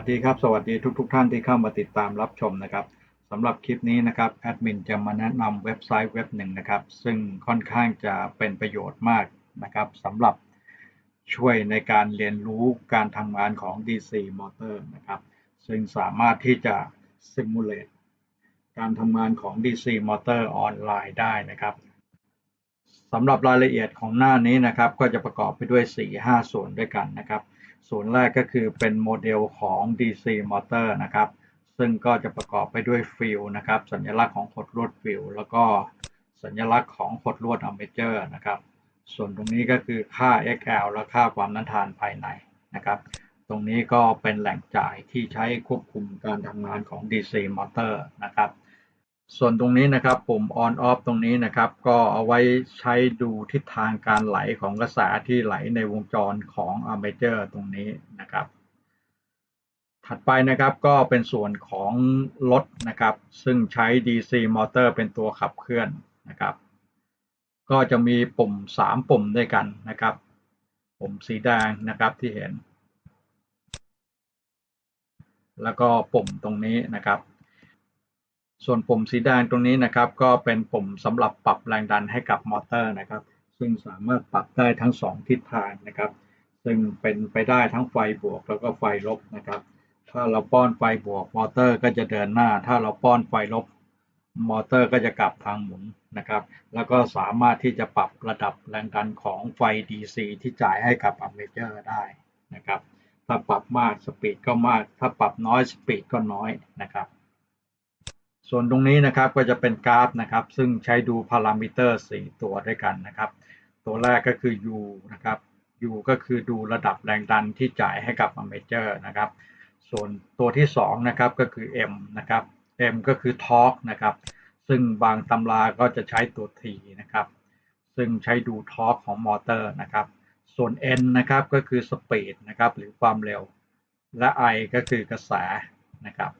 สวัสดีครับ สวัสดีทุก ๆทท่านที่เข้ามาติดตามรับชมนะครับสำหรับคลิปนี้นะครับแอดมินจะมาแนะนำเว็บไซต์เว็บหนึ่งนะครับ ซึ่งค่อนข้างจะเป็นประโยชน์มากนะครับสำหรับช่วยในการเรียนรู้การทำงานของ DC Motor นะครับ ซึ่งสามารถที่จะ simulate การทำงานของ DC Motor ออนไลน์ได้นะครับสำหรับรายละเอียดของหน้านี้นะครับ ก็จะประกอบไปด้วย 4-5 ส่วนด้วยกันนะครับ ส่วนแรกก็คือเป็นโมเดลของ DC Motor นะครับ ซึ่งก็จะประกอบไปด้วยฟิลนะครับ สัญลักษณ์ของขดลวดฟิลแล้วก็สัญลักษณ์ของขดลวดอเมเจอร์นะครับ ส่วนตรงนี้ก็คือค่า XL และค่าความน้นทานภายในนะครับ ตรงนี้ก็เป็นแหล่งจ่ายที่ใช้ควบคุมการทำงานของ DC Motor นะครับ ส่วนตรงนี้นะครับปุ่ม on off ตรงนี้นะครับ ก็เอาไว้ใช้ดูทิศทางการไหลของกระแสที่ไหลในวงจรของอเมเจอร์ตรงนี้นะครับ ถัดไปนะครับก็เป็นส่วนของรถนะครับ ซึ่งใช้ DC มอเตอร์เป็นตัวขับเคลื่อนนะครับ ก็จะมีปุ่ม 3 ปุ่มด้วยกันนะครับ ปุ่มสีแดงนะครับที่เห็น แล้วก็ปุ่มตรงนี้นะครับ ส่วนปุ่มสีแดงตรงนี้นะครับ ก็เป็นปุ่มสำหรับปรับแรงดันให้กับมอเตอร์นะครับ ซึ่งสามารถปรับได้ทั้ง 2 ทิศทางนะครับ ซึ่งเป็นไปได้ทั้งไฟบวกแล้วก็ไฟลบนะครับ ถ้าเราป้อนไฟบวกมอเตอร์ก็จะเดินหน้า ถ้าเราป้อนไฟลบมอเตอร์ก็จะกลับทางหมุนนะครับ แล้วก็สามารถที่จะปรับระดับแรงดันของไฟ DC ที่จ่ายให้กับอเมเจอร์ได้นะครับ ถ้าปรับมากสปีดก็มาก ถ้าปรับน้อยสปีดก็น้อยนะครับ ส่วนตรงนี้นะครับก็จะเป็นกราฟนะครับ ซึ่งใช้ดูพารามิเตอร์ 4 ตัวด้วยกันนะครับ ตัวแรกก็คือ U นะครับ U ก็คือดูระดับแรงดันที่จ่ายให้กับอเมเจอร์นะครับ ส่วนตัวที่2นะครับก็คือ M นะครับ M ก็คือทอร์กนะครับ ซึ่งบางตำราก็จะใช้ตัว T นะครับ ซึ่งใช้ดูทอร์กของมอเตอร์นะครับ ส่วน N นะครับก็คือสปีดนะครับหรือความเร็ว และ I ก็คือกระแสนะครับ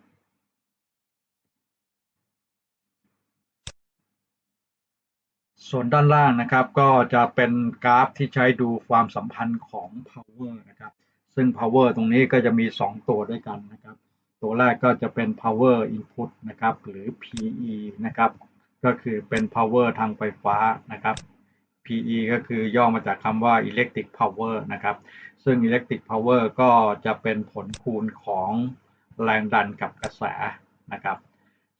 ส่วนด้านล่างนะครับก็จะเป็นกราฟที่ใช้ดูความสัมพันธ์ของ power นะครับซึ่ง power ตรงนี้ก็จะมี 2 ตัวด้วยกันนะครับ ตัวแรกก็จะเป็น power input นะครับหรือ PE นะครับก็คือเป็น power ทางไฟฟ้านะครับ PE ก็คือย่อมาจากคำว่า electric power นะครับ ซึ่ง electric power ก็จะเป็นผลคูณของแรงดันกับกระแสนะครับ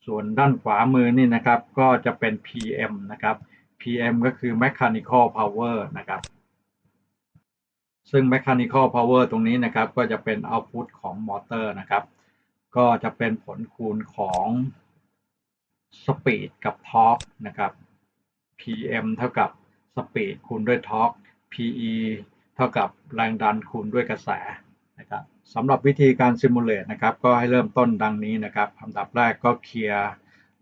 ส่วนด้านขวามือนี่นะครับก็จะเป็น PM นะครับ PM ก็คือ mechanical power นะครับ ซึ่ง mechanical power ตรงนี้นะครับ ก็จะเป็น output ของมอเตอร์นะครับ ก็จะเป็นผลคูณของ speed กับ torque นะครับ PM เท่ากับ speed คูณด้วย torque PE เท่ากับแรงดันคูณด้วยกระแสนะครับสำหรับวิธีการ simulate นะครับ ก็ให้เริ่มต้นดังนี้นะครับอันดับแรกก็เคลียร์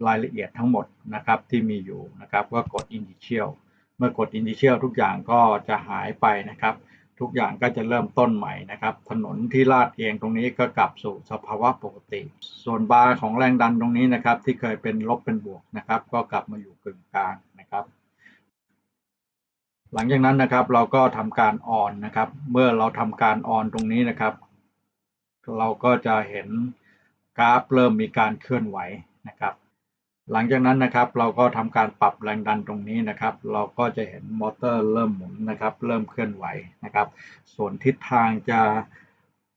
รายละเอียดทั้งหมดนะครับที่มีอยู่นะครับก็กด Initial เมื่อกด Initial ทุกอย่างก็จะหายไปนะครับ ทุกอย่างก็จะเริ่มต้นใหม่นะครับ ถนนที่ลาดเองตรงนี้ก็กลับสู่สภาวะปกติ ส่วนบาร์ของแรงดันตรงนี้นะครับ ที่เคยเป็นลบเป็นบวกนะครับ ก็กลับมาอยู่กึ่งกลางนะครับ หลังจากนั้นนะครับเราก็ทำการออนนะครับ เมื่อเราทำการออนตรงนี้นะครับ เราก็จะเห็นกราฟเริ่มมีการเคลื่อนไหวนะครับ หลังจากนั้นนะครับเราก็ทำการปรับแรงดันตรงนี้นะครับ เราก็จะเห็นมอเตอร์เริ่มหมุนนะครับ เริ่มเคลื่อนไหวนะครับ ส่วนทิศทางจะ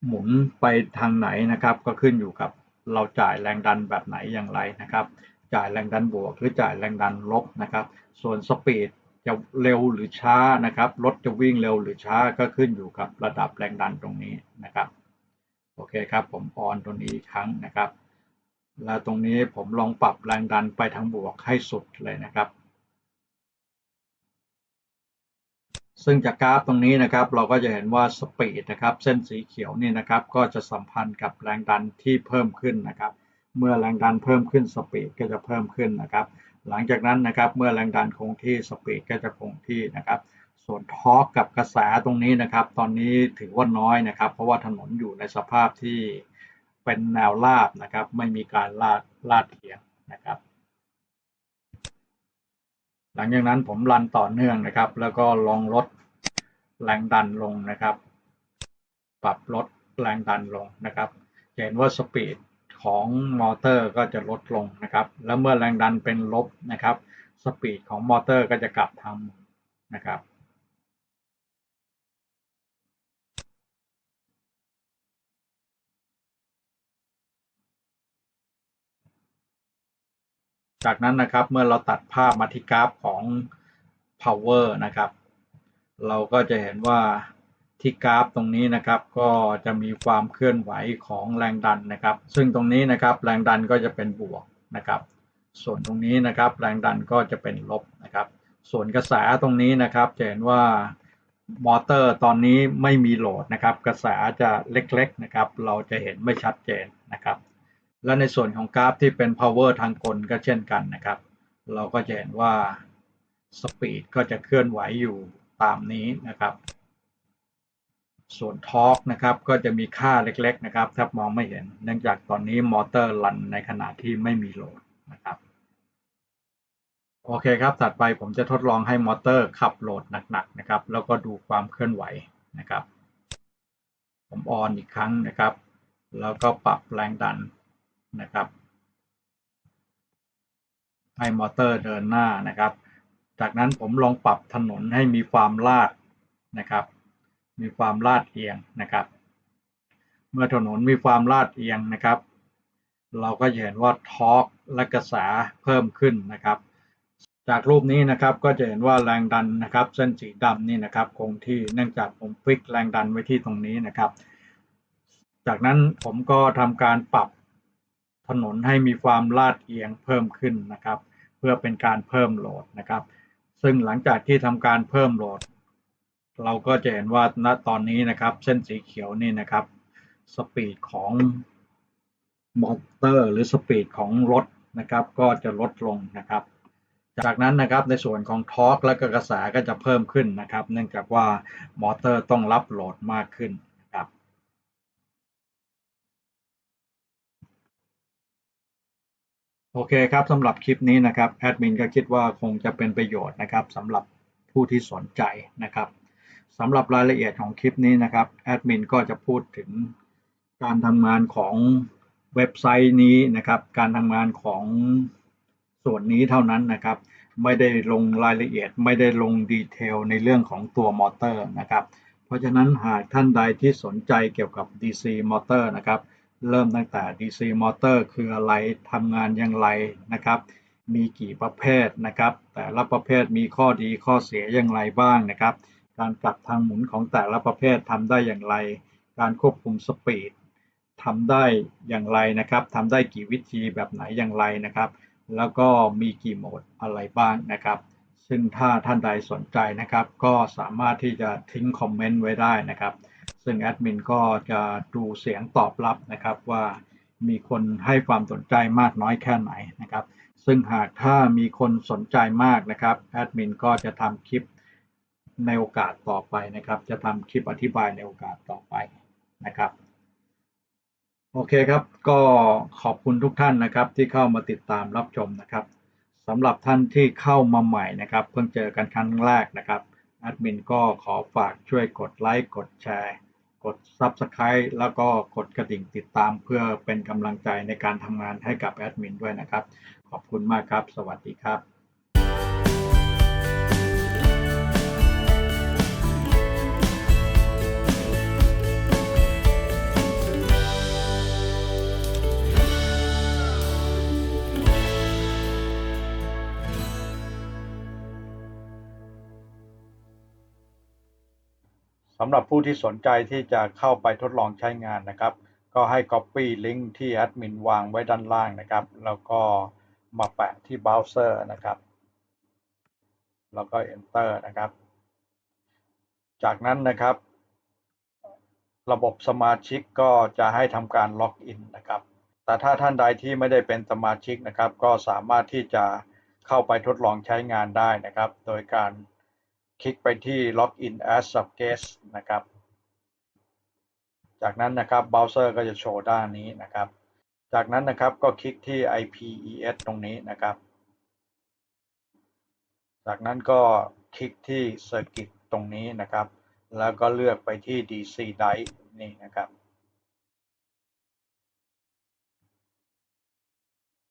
หมุนไปทางไหนนะครับ ก็ขึ้นอยู่กับเราจ่ายแรงดันแบบไหนอย่างไรนะครับ จ่ายแรงดันบวกหรือจ่ายแรงดันลบนะครับ ส่วนสปีดจะเร็วหรือช้านะครับรถจะวิ่งเร็วหรือช้าก็ขึ้นอยู่กับระดับแรงดันตรงนี้นะครับโอเคครับผมออนตรงนี้อีกครั้งนะครับ แล้วตรงนี้ผมลองปรับแรงดันไปทางบวกให้สุดเลยนะครับ ซึ่งจากกราฟตรงนี้นะครับ เราก็จะเห็นว่าสปีดนะครับ เส้นสีเขียวนี่นะครับ ก็จะสัมพันธ์กับแรงดันที่เพิ่มขึ้นนะครับ เมื่อแรงดันเพิ่มขึ้นสปีดก็จะเพิ่มขึ้นนะครับ หลังจากนั้นนะครับ เมื่อแรงดันคงที่สปีดก็จะคงที่นะครับส่วนทอร์กกับกระแสตรงนี้นะครับ ตอนนี้ถือว่าน้อยนะครับ เพราะว่าถนนอยู่ในสภาพที่ เป็นแนวราบนะครับ ไม่มีการลาดลาดเทียงนะครับ หลังจากนั้นผมรันต่อเนื่องนะครับ แล้วก็ลองลดแรงดันลงนะครับ ปรับลดแรงดันลงนะครับเห็นว่าสปีดของมอเตอร์ก็จะลดลงนะครับ แล้วเมื่อแรงดันเป็นลบนะครับ สปีดของมอเตอร์ก็จะกลับทำนะครับ จากนั้นนะครับเมื่อเราตัดภาพมาที่กราฟของ power นะครับ เราก็จะเห็นว่าที่กราฟตรงนี้นะครับก็จะมีความเคลื่อนไหวของแรงดันนะครับ ซึ่งตรงนี้นะครับแรงดันก็จะเป็นบวกนะครับ ส่วนตรงนี้นะครับแรงดันก็จะเป็นลบนะครับ ส่วนกระแสตรงนี้นะครับจะเห็นว่ามอเตอร์ตอนนี้ไม่มีโหลดนะครับ กระแสจะเล็กๆนะครับ เราจะเห็นไม่ชัดเจนนะครับ และในส่วนของกราฟที่เป็น power ทางกลก็เช่นกันนะครับ เราก็จะเห็นว่าสปีดก็จะเคลื่อนไหวอยู่ตามนี้นะครับ ส่วนทอร์กนะครับก็จะมีค่าเล็กๆนะครับแทบมองไม่เห็น เนื่องจากตอนนี้มอเตอร์รันในขณะที่ไม่มีโหลดนะครับ โอเคครับถัดไปผมจะทดลองให้มอเตอร์ขับโหลดหนักๆนะครับ แล้วก็ดูความเคลื่อนไหวนะครับ ผมออนอีกครั้งนะครับ แล้วก็ปรับแรงดัน นะครับ ให้มอเตอร์เดินหน้านะครับ จากนั้นผมลองปรับถนนให้มีความลาดนะครับ มีความลาดเอียงนะครับ เมื่อถนนมีความลาดเอียงนะครับ เราก็จะเห็นว่าทอร์กและกระแสเพิ่มขึ้นนะครับ จากรูปนี้นะครับก็จะเห็นว่าแรงดันนะครับ เส้นสีดำนี่นะครับ คงที่เนื่องจากผมฟิกแรงดันไว้ที่ตรงนี้นะครับ จากนั้นผมก็ทำการปรับ ถนนให้มีความลาดเอียงเพิ่มขึ้นนะครับ เพื่อเป็นการเพิ่มโหลดนะครับ ซึ่งหลังจากที่ทำการเพิ่มโหลด เราก็จะเห็นว่าณตอนนี้นะครับ เส้นสีเขียวนี่นะครับสปีดของมอเตอร์หรือสปีดของรถนะครับก็จะลดลงนะครับ จากนั้นนะครับในส่วนของทอร์กและก็กระแสก็จะเพิ่มขึ้นนะครับ เนื่องจากว่ามอเตอร์ต้องรับโหลดมากขึ้นนะครับ โอเคครับสำหรับคลิปนี้นะครับแอดมินก็คิดว่าคงจะเป็นประโยชน์นะครับสำหรับผู้ที่สนใจนะครับสำหรับรายละเอียดของคลิปนี้นะครับแอดมินก็จะพูดถึงการทำงานของเว็บไซต์นี้นะครับ การทำงานของส่วนนี้เท่านั้นนะครับ ไม่ได้ลงรายละเอียด ไม่ได้ลงดีเทลในเรื่องของตัวมอเตอร์นะครับ เพราะฉะนั้นหากท่านใดที่สนใจเกี่ยวกับ DC มอเตอร์นะครับ เริ่มตั้งแต่ DC มอเตอร์คืออะไรทำงานอย่างไรนะครับ มีกี่ประเภทนะครับ แต่ละประเภทมีข้อดีข้อเสียอย่างไรบ้างนะครับ การปรับทางหมุนของแต่ละประเภททำได้อย่างไร การควบคุมสปีดทำได้อย่างไรนะครับทำได้กี่วิธีแบบไหนอย่างไรนะครับ แล้วก็มีกี่โหมดอะไรบ้างนะครับ ซึ่งถ้าท่านใดสนใจนะครับ ก็สามารถที่จะทิ้งคอมเมนต์ไว้ได้นะครับ ซึ่งแอดมินก็จะดูเสียงตอบรับนะครับว่ามีคนให้ความสนใจมากน้อยแค่ไหนนะครับ ซึ่งหากถ้ามีคนสนใจมากนะครับแอดมินก็จะทำคลิปในโอกาสต่อไปนะครับ จะทำคลิปอธิบายในโอกาสต่อไปนะครับโอเคครับก็ขอบคุณทุกท่านนะครับที่เข้ามาติดตามรับชมนะครับสำหรับท่านที่เข้ามาใหม่นะครับ เพิ่งเจอกันครั้งแรกนะครับแอดมินก็ขอฝากช่วยกดไลค์กดแชร์ กด Subscribe แล้วก็กดกระดิ่งติดตามเพื่อเป็นกำลังใจในการทำงานให้กับแอดมินด้วยนะครับ ขอบคุณมากครับ สวัสดีครับ สำหรับผู้ที่สนใจที่จะเข้าไปทดลองใช้งานนะครับ ก็ให้ Copy ลิงก์ที่แอดมินวางไว้ด้านล่างนะครับ แล้วก็มาแปะที่เบราว์เซอร์นะครับ แล้วก็ Enter นะครับ จากนั้นนะครับ ระบบสมาชิกก็จะให้ทำการล็อกอินนะครับ แต่ถ้าท่านใดที่ไม่ได้เป็นสมาชิกนะครับ ก็สามารถที่จะเข้าไปทดลองใช้งานได้นะครับ โดยการ คลิกไปที่ Login as a guest นะครับ จากนั้นนะครับเบราว์เซอร์ก็จะโชว์ด้านนี้นะครับ จากนั้นนะครับก็คลิกที่ IPES ตรงนี้นะครับ จากนั้นก็คลิกที่ Circuit ตรงนี้นะครับ แล้วก็เลือกไปที่ DC Drive นี่นะครับ